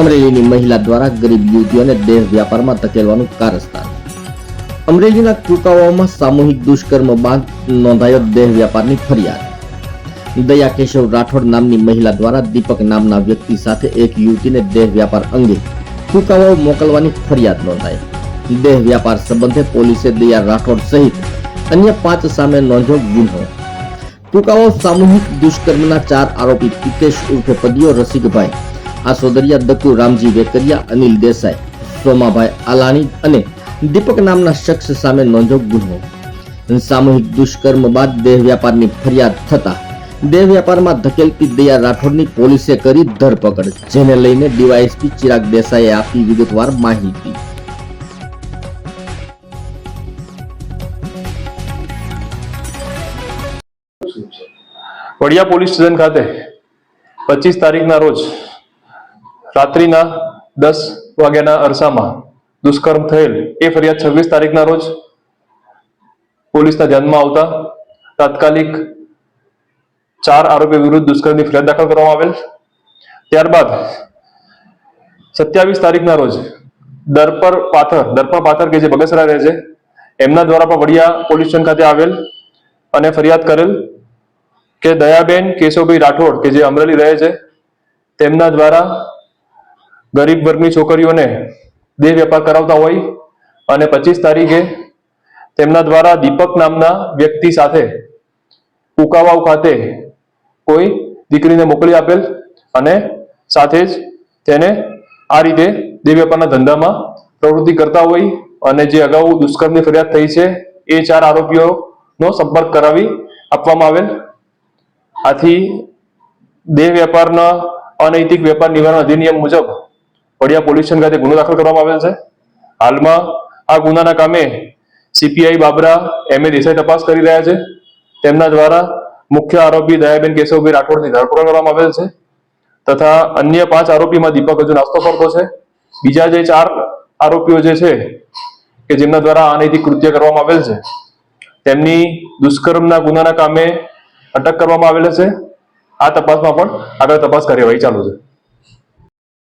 અમરેલીની મહિલા દ્વારા ગરીબ યુવતીઓને દેહ વ્યાપારમાં ધકેલવાનું કારસ્તાન. અમરેલીના કુકાવાઓમાં સામૂહિક દુષ્કર્મ બાદ નોંધાયો દેહ વ્યાપારની ફરિયાદ. દયા કેશવ રાઠોડ નામની મહિલા દ્વારા દીપક નામના વ્યક્તિ સાથે એક યુવતીને દેહ વ્યાપાર અંગે કુકાવાઓ મોકલવાની ફરિયાદ નોંધાઈ. દેહ વ્યાપાર સંબંધે પોલીસે દયા રાઠોડ સહિત અન્ય પાંચ સામે નોંધ્યો ગુન્હો ટૂંકાઓ સામૂહિક દુષ્કર્મના ચાર આરોપી પિતેશ ઉર્ફે પદિયો રસિકભાઈ આસોદરિયા દત્તુ રામજી વેકરિયા, અનિલ દેસાઈ, સોમાભાઈ આલાણી અને દીપક નામના શખ્સ સામે નોંધો ગુનો. સામૂહિક દુષ્કર્મ બાદ દેહ વ્યાપારની ફરિયાદ થતા દેહ વ્યાપારમાં ધકેલતી દયા રાઠોડની પોલીસે કરી ધરપકડ, જેને લઈને ડીવાયએસપી ચિરાગ દેસાઈએ આપી વિગતવાર માહિતી. વડિયા પોલીસ સ્ટેશન ખાતે પચીસ તારીખના રોજ રાત્રિના દસ વાગ્યાના અરસામાં દુષ્કર્મ થયેલ એ ફરિયાદ છવ્વીસ તારીખના રોજ પોલીસના ધ્યાનમાં આવતા તાત્કાલિક ચાર આરોપી વિરુદ્ધ દુષ્કર્મની ફરિયાદ દાખલ કરવામાં આવેલ. ત્યારબાદ સત્યાવીસ તારીખના રોજ દરપર પાથર દરપર પાથર કે જે બગસરા રહે છે, એમના દ્વારા પણ વડિયા પોલીસ સ્ટેશન ખાતે આવેલ અને ફરિયાદ કરેલ કે દયાબેન કેશવભાઈ રાઠોડ કે જે અમરેલી રહે છે, તેમના દ્વારા ગરીબ વર્ગની છોકરીઓને દેહ વેપાર કરાવતા હોય અને પચીસ તારીખે તેમના દ્વારા દીપક નામના વ્યક્તિ સાથે ઉકાવાવ ખાતે કોઈ દીકરીને મોકલી આપેલ અને સાથે જ તેને આ રીતે દેહ વેપારના ધંધામાં પ્રવૃત્તિ કરતા હોય અને જે અગાઉ દુષ્કર્મની ફરિયાદ થઈ છે, એ ચાર આરોપીઓનો સંપર્ક કરાવી આપવામાં આવેલ. આથી દેહ વેપારના અનૈતિક વેપાર નિવારણ અધિનિયમ મુજબ વડિયા પોલીસ સ્ટેશન ખાતે ગુનો દાખલ કરવામાં આવેલ છે. હાલમાં આ ગુનાના કામે CPI Babra M A Desai તપાસ કરી રહ્યા છે. તેમના દ્વારા મુખ્ય આરોપી દયાબેન કેશવભાઈ રાઠોડની ધરપકડ કરવામાં આવેલ છે. તથા અન્ય પાંચ આરોપીમાં દીપક હજુ નાસ્તો કરતો છે. બીજા જે ચાર આરોપીઓ જે છે કે જેમના દ્વારા અનૈતિક કૃત્ય કરવામાં આવેલ છે. તેમની દુષ્કર્મના ગુનાના કામે અટક કરવામાં આવેલ છે. આ તપાસમાં પણ આગળ તપાસ કાર્યવાહી ચાલુ છે.